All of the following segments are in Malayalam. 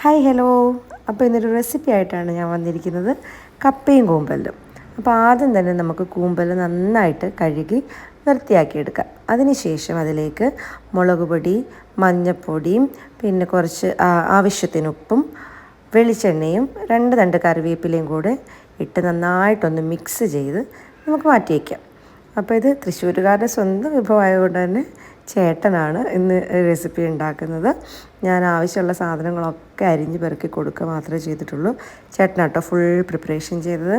Hi hello. അപ്പോൾ ഇന്നൊരു റെസിപ്പി ആയിട്ടാണ് ഞാൻ വന്നിരിക്കുന്നത്. കപ്പയും കൂമ്പലും. അപ്പോൾ ആദ്യം തന്നെ നമുക്ക് കൂമ്പൽ നന്നായിട്ട് കഴുകി വൃത്തിയാക്കിയെടുക്കാം. അതിനുശേഷം അതിലേക്ക് മുളക് പൊടി മഞ്ഞൾപ്പൊടിയും പിന്നെ കുറച്ച് ആവശ്യത്തിന് ഉപ്പും വെളിച്ചെണ്ണയും രണ്ട് തണ്ട് കറിവേപ്പിലയും കൂടെ ഇട്ട് നന്നായിട്ടൊന്ന് മിക്സ് ചെയ്ത് നമുക്ക് മാറ്റി വയ്ക്കാം അപ്പോൾ ഇത് തൃശ്ശൂരുകാരുടെ സ്വന്തം വിഭവമായതുകൊണ്ട് തന്നെ ചേട്ടനാണ് ഇന്ന് റെസിപ്പി ഉണ്ടാക്കുന്നത്. ഞാൻ ആവശ്യമുള്ള സാധനങ്ങളൊക്കെ അരിഞ്ഞ് പെറുക്കി കൊടുക്കുക മാത്രമേ ചെയ്തിട്ടുള്ളൂ. ചേട്ടനാട്ടോ ഫുൾ പ്രിപ്പറേഷൻ ചെയ്തത്.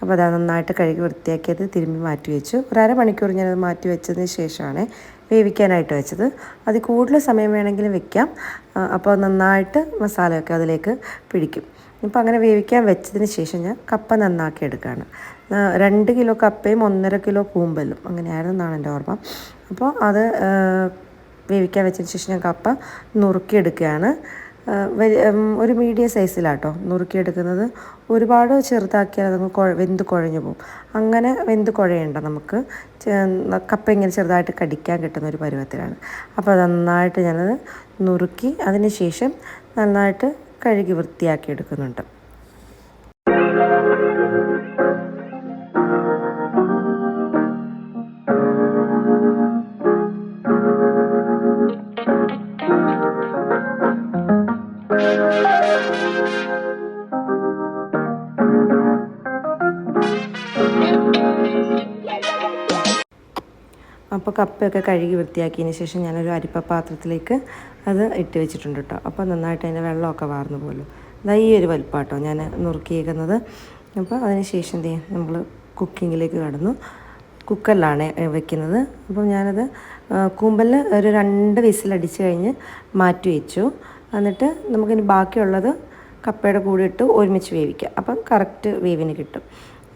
അപ്പോൾ അത് നന്നായിട്ട് കഴുകി വൃത്തിയാക്കിയത് തിരുമ്പി മാറ്റി വെച്ചു. ഒരു അരമണിക്കൂർ ഞാനത് മാറ്റി വെച്ചതിന് ശേഷമാണ് വേവിക്കാനായിട്ട് വെച്ചത്. അത് കൂടുതൽ സമയം വേണമെങ്കിലും വെക്കാം. അപ്പോൾ നന്നായിട്ട് മസാലയൊക്കെ അതിലേക്ക് പിടിക്കും. ഇപ്പോൾ അങ്ങനെ വേവിക്കാൻ വെച്ചതിന് ശേഷം ഞാൻ കപ്പ നന്നാക്കി എടുക്കുകയാണ്. രണ്ട് കിലോ കപ്പയും ഒന്നര കിലോ കൂമ്പലും അങ്ങനെയായിരുന്നു എന്നാണ് എന്റെ ഓർമ്മ. അപ്പോൾ അത് വേവിക്കാൻ വെച്ചതിന് ശേഷം ഞാൻ കപ്പ നുറുക്കിയെടുക്കുകയാണ്. ഒരു മീഡിയം സൈസിലാട്ടോ നുറുക്കിയെടുക്കുന്നത്. ഒരുപാട് ചെറുതാക്കിയാൽ നമുക്ക് കുഴ വെന്ത് കുഴഞ്ഞു പോകും. അങ്ങനെ വെന്ത് കുഴയേണ്ട നമുക്ക്. കപ്പ ഇങ്ങനെ ചെറുതായിട്ട് കടിക്കാൻ കിട്ടുന്ന ഒരു പരുവത്തിലാണ്. അപ്പോൾ നന്നായിട്ട് ഞാനത് നുറുക്കി അതിന് ശേഷം നന്നായിട്ട് കഴുകി വൃത്തിയാക്കി എടുക്കുന്നുണ്ട്. അപ്പോൾ കപ്പയൊക്കെ കഴുകി വൃത്തിയാക്കിയതിന് ശേഷം ഞാനൊരു അരിപ്പ പാത്രത്തിലേക്ക് അത് ഇട്ട് വെച്ചിട്ടുണ്ട് കേട്ടോ. അപ്പോൾ നന്നായിട്ട് അതിന്റെ വെള്ളമൊക്കെ വാർന്നു പോലും. ഇതാ ഈ ഒരു വലിപ്പാട്ടോ ഞാൻ നുറുക്കിയേക്കുന്നത്. അപ്പോൾ അതിന് ശേഷം എന്ത് ചെയ്യും നമ്മൾ കുക്കിങ്ങിലേക്ക് കടന്നു. കുക്കറിലാണ് വെക്കുന്നത്. അപ്പം ഞാനത് കൂമ്പലിൽ ഒരു രണ്ട് വിസിലടിച്ച് കഴിഞ്ഞ് മാറ്റി വെച്ചു. എന്നിട്ട് നമുക്കിനി ബാക്കിയുള്ളത് കപ്പയുടെ കൂടെ ഇട്ട് ഒരുമിച്ച് വേവിക്കാം. അപ്പം കറക്റ്റ് വേവിന് കിട്ടും.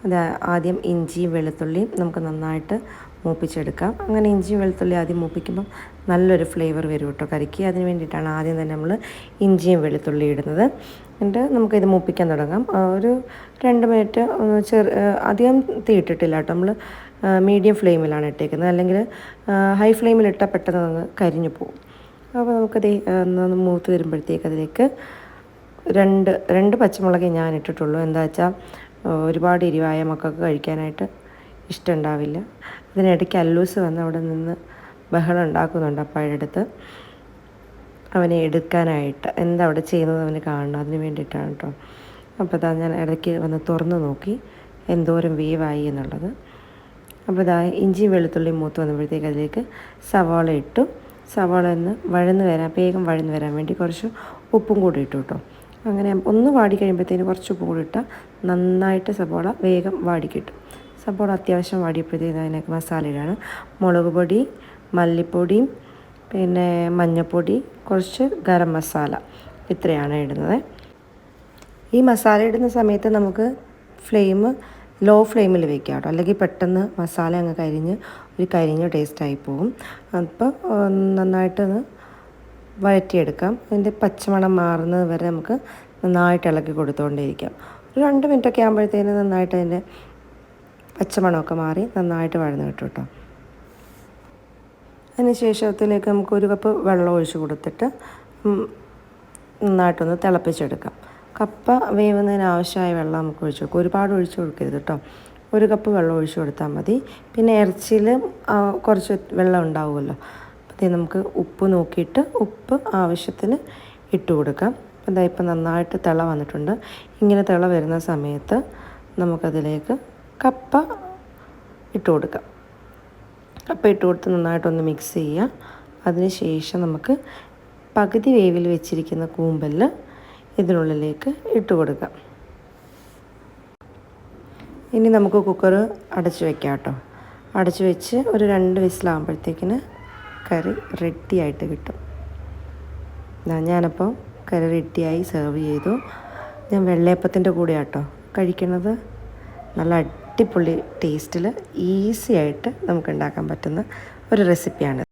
അത് ആദ്യം ഇഞ്ചിയും വെളുത്തുള്ളിയും നമുക്ക് നന്നായിട്ട് മൂപ്പിച്ചെടുക്കാം. അങ്ങനെ ഇഞ്ചിയും വെളുത്തുള്ളി ആദ്യം മൂപ്പിക്കുമ്പം നല്ലൊരു ഫ്ലേവർ വരും കേട്ടോ കറിക്ക് അതിന് വേണ്ടിയിട്ടാണ് ആദ്യം തന്നെ നമ്മൾ ഇഞ്ചിയും വെളുത്തുള്ളി ഇടുന്നത്. എന്നിട്ട് നമുക്കിത് മൂപ്പിക്കാൻ തുടങ്ങാം. ഒരു രണ്ട് മിനിറ്റ് ചെറു അധികം തീ ഇട്ടിട്ടില്ല കേട്ടോ. നമ്മൾ മീഡിയം ഫ്ലെയിമിലാണ് ഇട്ടേക്കുന്നത്. അല്ലെങ്കിൽ ഹൈ ഫ്ലെയിമിലിട്ടാൽ പെട്ടെന്ന് അങ്ങ് കരിഞ്ഞു പോകും. അപ്പോൾ നമുക്കത് ഒന്ന് മൂത്ത് വരുമ്പോഴത്തേക്ക് അതിലേക്ക് രണ്ട് രണ്ട് പച്ചമുളകേ ഞാൻ ഇട്ടിട്ടുള്ളൂ. എന്താ വെച്ചാൽ ഒരുപാട് എരിവായ മക്കൾക്ക് കഴിക്കാനായിട്ട് ഇഷ്ടമുണ്ടാവില്ല അതിനിടയ്ക്ക് അല്ലൂസ് വന്ന് അവിടെ നിന്ന് ബഹളം ഉണ്ടാക്കുന്നുണ്ട് അപ്പായുടെ അടുത്ത്. അവനെ എടുക്കാനായിട്ട്. എന്താ അവിടെ ചെയ്യുന്നത് അവന് കാണണം. അതിന് വേണ്ടിയിട്ടാണ് കേട്ടോ. അപ്പോൾ ഇതാ ഞാൻ ഇടയ്ക്ക് വന്ന് തുറന്ന് നോക്കി. എന്തോരം വേവായി എന്നുള്ളത്. അപ്പോൾ ഇതാ ഇഞ്ചിയും വെളുത്തുള്ളിയും മൂത്ത് വന്നപ്പോഴത്തേക്ക് അതിലേക്ക് സവാള ഇട്ടു. സവാള ഒന്ന് വഴന്ന് വരാൻ വേഗം വഴന്ന് വരാൻ വേണ്ടി കുറച്ച് ഉപ്പും കൂടി ഇട്ടു കേട്ടോ. അങ്ങനെ ഒന്ന് വാടി കഴിയുമ്പോഴത്തേന് കുറച്ച് ഉപ്പും കൂടി ഇട്ടാൽ നന്നായിട്ട് സവാള വേഗം വാടി സവാള അത്യാവശ്യം വാടിയപ്പോഴത്തേക്ക് അതിനൊക്കെ മസാല ഇടാണ്. മുളക് പൊടി മല്ലിപ്പൊടിയും പിന്നെ മഞ്ഞൾപ്പൊടി കുറച്ച് ഗരം മസാല ഇത്രയാണ് ഇടുന്നത്. ഈ മസാല ഇടുന്ന സമയത്ത് നമുക്ക് ഫ്ലെയിം ലോ ഫ്ലെയിമിൽ വെക്കാം കേട്ടോ. അല്ലെങ്കിൽ പെട്ടെന്ന് മസാല അങ്ങ് കരിഞ്ഞ് ഒരു കരിഞ്ഞ ടേസ്റ്റായി പോകും. അപ്പോൾ നന്നായിട്ടൊന്ന് വഴറ്റിയെടുക്കാം. അതിന്റെ പച്ചമണം മാറുന്നത് വരെ നമുക്ക് നന്നായിട്ട് ഇളക്കി കൊടുത്തുകൊണ്ടേയിരിക്കാം ഒരു രണ്ട് മിനിറ്റൊക്കെ ആകുമ്പോഴത്തേന് നന്നായിട്ട് അതിന്റെ പച്ചമണമൊക്കെ മാറി നന്നായിട്ട് വഴന്ന് കിട്ടും കേട്ടോ. അതിന് ശേഷത്തിലേക്ക് നമുക്ക് ഒരു കപ്പ് വെള്ളം ഒഴിച്ച് കൊടുത്തിട്ട് നന്നായിട്ടൊന്ന് തിളപ്പിച്ചെടുക്കാം. കപ്പ വേവുന്നതിന് ആവശ്യമായ വെള്ളം നമുക്ക് ഒഴിച്ച് കൊടുക്കും. ഒരുപാട് ഒഴിച്ച് കൊടുക്കരുത് കേട്ടോ. ഒരു കപ്പ് വെള്ളം ഒഴിച്ച് കൊടുത്താൽ മതി. പിന്നെ ഇറച്ചിയിൽ കുറച്ച് വെള്ളം ഉണ്ടാവുമല്ലോ. അപ്പോൾ നമുക്ക് ഉപ്പ് നോക്കിയിട്ട് ഉപ്പ് ആവശ്യത്തിന് ഇട്ട് കൊടുക്കാം. അപ്പോൾ ഇപ്പം നന്നായിട്ട് തിള വന്നിട്ടുണ്ട്. ഇങ്ങനെ തിള വരുന്ന സമയത്ത് നമുക്കതിലേക്ക് കപ്പ ഇട്ട് കൊടുക്കാം. കപ്പ ഇട്ട് കൊടുത്ത് നന്നായിട്ടൊന്ന് മിക്സ് ചെയ്യുക. അതിന് ശേഷം നമുക്ക് പകുതി വേവിൽ വെച്ചിരിക്കുന്ന കൂമ്പൽ ഇതിനുള്ളിലേക്ക് ഇട്ട് കൊടുക്കാം. ഇനി നമുക്ക് കുക്കർ അടച്ച് വെക്കാം കേട്ടോ. അടച്ച് വെച്ച് ഒരു രണ്ട് വിസിലാകുമ്പോഴത്തേക്കിന് കറി റെഡിയായിട്ട് കിട്ടും. ഞാനപ്പോൾ കറി റെഡിയായി സെർവ് ചെയ്തു. ഞാൻ വെള്ളയപ്പത്തിന്റെ കൂടെ കേട്ടോ കഴിക്കുന്നത് നല്ല അടിപൊളി ടേസ്റ്റിൽ ഈസി ആയിട്ട് നമുക്ക് ഉണ്ടാക്കാൻ പറ്റുന്ന ഒരു റെസിപ്പിയാണ്